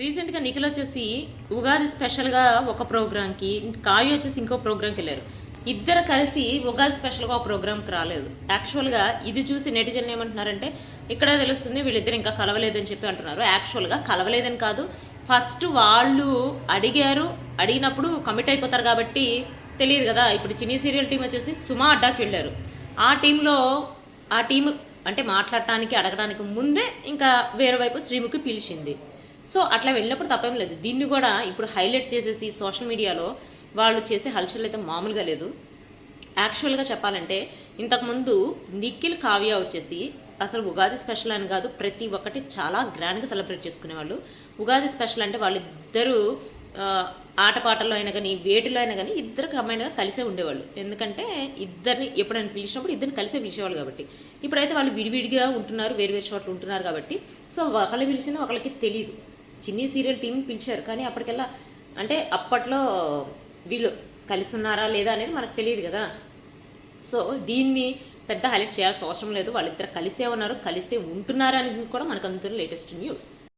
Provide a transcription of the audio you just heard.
రీసెంట్గా నిఖిల్ వచ్చేసి ఉగాది స్పెషల్గా ఒక ప్రోగ్రామ్కి కావ్య వచ్చేసి ఇంకో ప్రోగ్రామ్కి వెళ్ళారు. ఇద్దరు కలిసి ఉగాది స్పెషల్గా ఒక ప్రోగ్రామ్కి రాలేదు. యాక్చువల్గా ఇది చూసి నెటిజన్ ఏమంటున్నారంటే ఇక్కడ తెలుస్తుంది వీళ్ళిద్దరు ఇంకా కలవలేదని చెప్పి అంటున్నారు. యాక్చువల్గా కలవలేదని కాదు. ఫస్ట్ వాళ్ళు అడిగారు. అడిగినప్పుడు కమిట్ అయిపోతారు కాబట్టి తెలియదు కదా. ఇప్పుడు చిన్ని సీరియల్ టీం వచ్చేసి సుమా అడ్డాకి వెళ్ళారు. ఆ టీంలో ఆ టీం అంటే మాట్లాడటానికి అడగడానికి ముందే ఇంకా వేరే వైపు శ్రీముఖి పిలిచింది. సో అట్లా వెళ్ళినప్పుడు తప్పేం లేదు. దీన్ని కూడా ఇప్పుడు హైలైట్ చేసేసి సోషల్ మీడియాలో వాళ్ళు చేసే హల్చల్ అయితే మామూలుగా లేదు. యాక్చువల్గా చెప్పాలంటే ఇంతకుముందు నిఖిల్ కావ్య వచ్చేసి అసలు ఉగాది స్పెషల్ అని కాదు ప్రతి ఒక్కటి చాలా గ్రాండ్గా సెలబ్రేట్ చేసుకునేవాళ్ళు. ఉగాది స్పెషల్ అంటే వాళ్ళిద్దరూ ఆటపాటల్లో అయినా కానీ వేటిలో అయినా కానీ ఇద్దరు కమైండ్గా కలిసే ఉండేవాళ్ళు. ఎందుకంటే ఇద్దరిని ఎప్పుడైనా పిలిచినప్పుడు ఇద్దరిని కలిసే పిలిచేవాళ్ళు కాబట్టి. ఇప్పుడైతే వాళ్ళు విడివిడిగా ఉంటున్నారు వేరు వేరు చోట్ల ఉంటున్నారు కాబట్టి. సో ఒకళ్ళు పిలిచిన ఒకళ్ళకి తెలియదు చిన్ని సీరియల్ టీం పిలిచారు. కానీ అప్పటికెల్లా అంటే అప్పట్లో వీళ్ళు కలిసి ఉన్నారా లేదా అనేది మనకు తెలియదు కదా. సో దీన్ని పెద్ద హైలైట్ చేయాల్సిన అవసరం లేదు. వాళ్ళిద్దరు కలిసే ఉన్నారు. కలిసే ఉంటున్నారు అని కూడా మనకు అందుతున్న లేటెస్ట్ న్యూస్